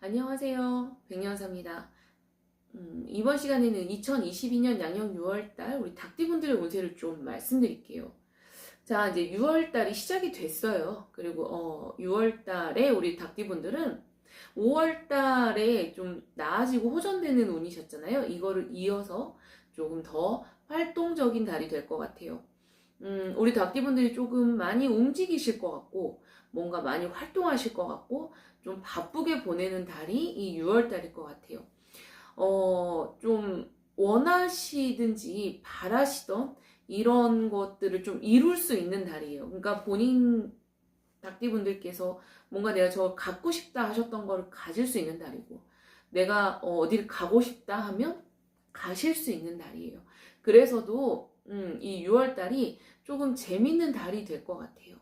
안녕하세요. 백년사입니다. 음, 이번 시간에는 2022년 양력 6월달 우리 닭띠분들의 운세를 좀 말씀드릴게요. 자, 이제 6월달이 시작이 됐어요. 그리고 어, 6월달에 우리 닭띠분들은 5월달에 좀 나아지고 호전되는 운이셨잖아요. 이거를 이어서 조금 더 활동적인 달이 될 것 같아요. 음, 우리 닭띠분들이 조금 많이 움직이실 것 같고, 뭔가 많이 활동하실 것 같고, 좀 바쁘게 보내는 달이 이 6월달일 것 같아요. 어, 좀 원하시든지 바라시던 이런 것들을 좀 이룰 수 있는 달이에요. 그러니까 본인 닭띠분들께서 뭔가 내가 저 갖고 싶다 하셨던 거를 가질 수 있는 달이고, 내가 어, 어디를 가고 싶다 하면 가실 수 있는 달이에요. 그래서도 음, 이 6월달이 조금 재밌는 달이 될 것 같아요.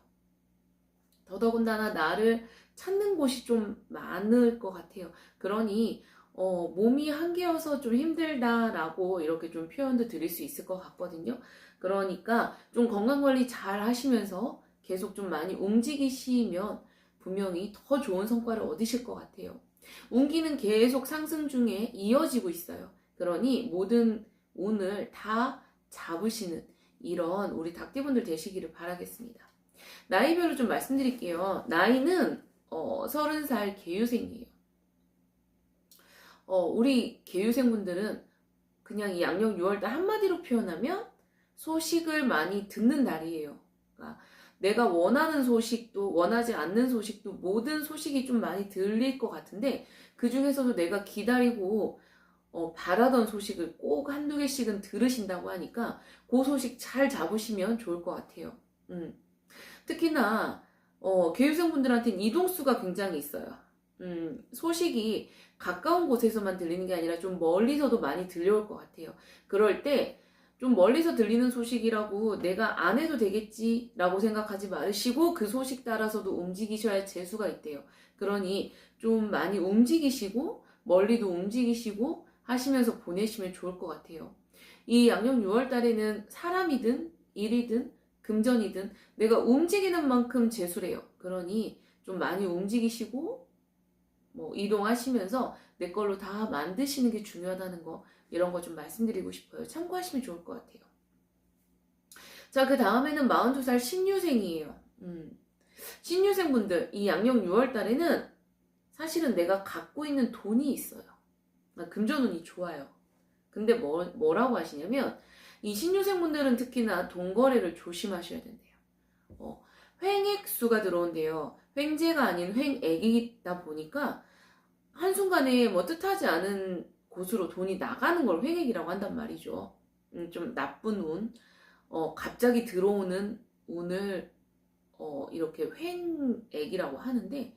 더더군다나 나를 찾는 곳이 좀 많을 것 같아요. 그러니 어, 몸이 한계여서 좀 힘들다라고 이렇게 좀 표현도 드릴 수 있을 것 같거든요. 그러니까 좀 건강관리 잘 하시면서 계속 좀 많이 움직이시면 분명히 더 좋은 성과를 얻으실 것 같아요. 운기는 계속 상승 중에 이어지고 있어요. 그러니 모든 운을 다 잡으시는 이런 우리 닭띠분들 되시기를 바라겠습니다. 나이별로 좀 말씀드릴게요. 나이는 어, 30살 개유생이에요. 어, 우리 개유생분들은 그냥 이 양력 6월달 한마디로 표현하면 소식을 많이 듣는 날이에요. 그러니까 내가 원하는 소식도 원하지 않는 소식도 모든 소식이 좀 많이 들릴 것 같은데 그 중에서도 내가 기다리고 어, 바라던 소식을 꼭 한두 개씩은 들으신다고 하니까 그 소식 잘 잡으시면 좋을 것 같아요. 음. 특히나 어, 교육생분들한테는 이동수가 굉장히 있어요. 음, 소식이 가까운 곳에서만 들리는 게 아니라 좀 멀리서도 많이 들려올 것 같아요. 그럴 때 좀 멀리서 들리는 소식이라고 내가 안 해도 되겠지라고 생각하지 마시고 그 소식 따라서도 움직이셔야 재수가 있대요. 그러니 좀 많이 움직이시고 멀리도 움직이시고 하시면서 보내시면 좋을 것 같아요. 이 양력 6월 달에는 사람이든 일이든 금전이든 내가 움직이는 만큼 재수래요. 그러니 좀 많이 움직이시고 뭐 이동하시면서 내 걸로 다 만드시는 게 중요하다는 거 이런 거 좀 말씀드리고 싶어요. 참고하시면 좋을 것 같아요. 자, 그 다음에는 42살 신유생이에요. 음. 신유생분들, 이 양력 6월 달에는 사실은 내가 갖고 있는 돈이 있어요. 그러니까 금전운이 좋아요. 근데 뭐, 뭐라고 하시냐면, 이 신유생분들은 특히나 돈거래를 조심하셔야 된대요. 어, 횡액수가 들어온대요. 횡재가 아닌 횡액이다 보니까 한순간에 뭐 뜻하지 않은 곳으로 돈이 나가는 걸 횡액이라고 한단 말이죠. 음, 좀 나쁜 운, 어, 갑자기 들어오는 운을 어, 이렇게 횡액이라고 하는데,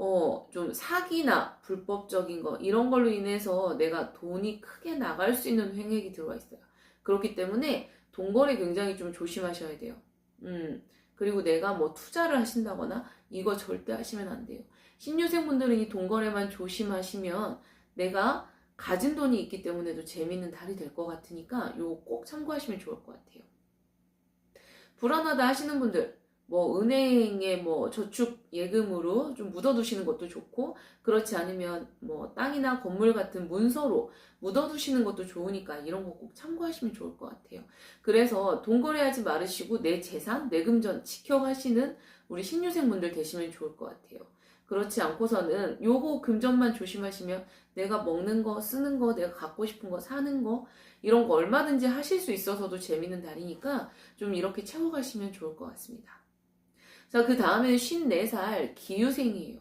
어, 좀 사기나 불법적인 거, 이런 걸로 인해서 내가 돈이 크게 나갈 수 있는 횡액이 들어와 있어요. 그렇기 때문에 돈거래 굉장히 좀 조심하셔야 돼요. 음, 그리고 내가 뭐 투자를 하신다거나 이거 절대 하시면 안 돼요. 신유생분들은 이 돈거래만 조심하시면 내가 가진 돈이 있기 때문에도 재밌는 달이 될 것 같으니까 요거 꼭 참고하시면 좋을 것 같아요. 불안하다 하시는 분들, 뭐 은행에 뭐 저축 예금으로 좀 묻어두시는 것도 좋고 그렇지 않으면 뭐 땅이나 건물 같은 문서로 묻어두시는 것도 좋으니까 이런 거 꼭 참고하시면 좋을 것 같아요. 그래서 돈 거래하지 말으시고 내 재산, 내 금전 지켜가시는 우리 신유생분들 되시면 좋을 것 같아요. 그렇지 않고서는 요거 금전만 조심하시면 내가 먹는 거, 쓰는 거, 내가 갖고 싶은 거, 사는 거 이런 거 얼마든지 하실 수 있어서도 재밌는 달이니까 좀 이렇게 채워가시면 좋을 것 같습니다. 자, 그 다음에는 54살 기유생이에요.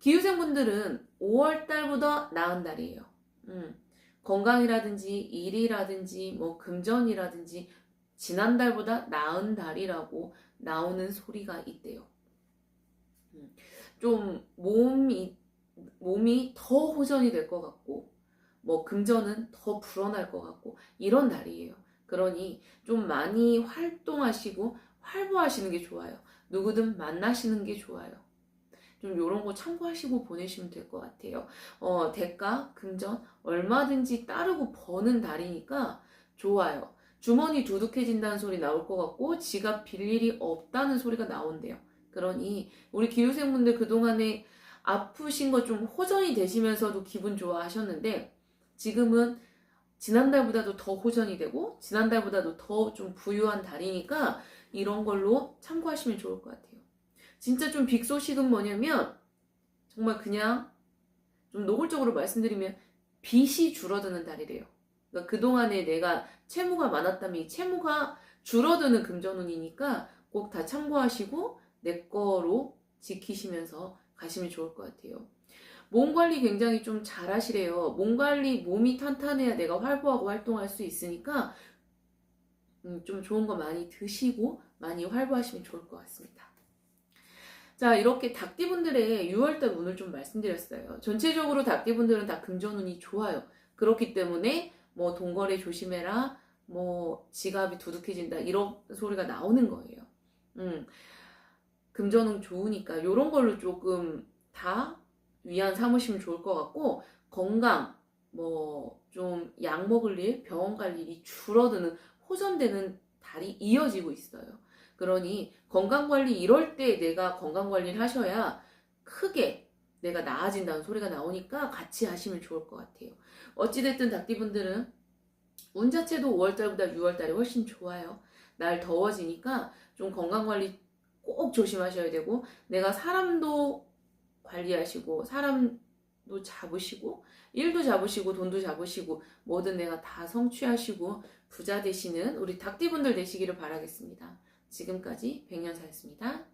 기유생 분들은 5월 달보다 나은 달이에요. 음, 건강이라든지 일이라든지 뭐 금전이라든지 지난달보다 나은 달이라고 나오는 소리가 있대요. 음, 좀 몸이 몸이 더 호전이 될 것 같고 뭐 금전은 더 불어날 것 같고 이런 달이에요. 그러니 좀 많이 활동하시고 활보하시는 게 좋아요. 누구든 만나시는 게 좋아요. 좀 이런 거 참고하시고 보내시면 될 것 같아요. 어, 대가, 금전 얼마든지 따르고 버는 달이니까 좋아요. 주머니 두둑해진다는 소리 나올 것 같고 지갑 빌 일이 없다는 소리가 나온대요. 그러니 우리 기후생분들 그동안에 아프신 거 좀 호전이 되시면서도 기분 좋아하셨는데 지금은 지난달보다도 더 호전이 되고 지난달보다도 더 좀 부유한 달이니까 이런 걸로 참고하시면 좋을 것 같아요. 진짜 좀 빅 소식은 뭐냐면 정말 그냥 좀 노골적으로 말씀드리면 빚이 줄어드는 달이래요. 그러니까 그동안에 내가 채무가 많았다면 이 채무가 줄어드는 금전운이니까 꼭 다 참고하시고 내 거로 지키시면서 가시면 좋을 것 같아요. 몸 관리 굉장히 좀 잘하시래요. 몸 관리, 몸이 탄탄해야 내가 활보하고 활동할 수 있으니까 음, 좀 좋은 거 많이 드시고 많이 활보하시면 좋을 것 같습니다. 자, 이렇게 닭띠분들의 6월달 운을 좀 말씀드렸어요. 전체적으로 닭띠분들은 다 금전운이 좋아요. 그렇기 때문에 뭐 돈거래 조심해라, 뭐 지갑이 두둑해진다 이런 소리가 나오는 거예요. 음, 금전운 좋으니까 이런 걸로 조금 다 위안 삼으시면 좋을 것 같고 건강 뭐 좀 약 먹을 일, 병원 갈 일이 줄어드는 호전되는 달이 이어지고 있어요. 그러니 건강 관리 이럴 때 내가 건강 관리를 하셔야 크게 내가 나아진다는 소리가 나오니까 같이 하시면 좋을 것 같아요. 어찌됐든 닭띠분들은 운 자체도 5월달보다 6월달이 훨씬 좋아요. 날 더워지니까 좀 건강 관리 꼭 조심하셔야 되고 내가 사람도 관리하시고 사람 도 잡으시고 일도 잡으시고 돈도 잡으시고 뭐든 내가 다 성취하시고 부자 되시는 우리 닭띠분들 되시기를 바라겠습니다. 지금까지 백년사였습니다.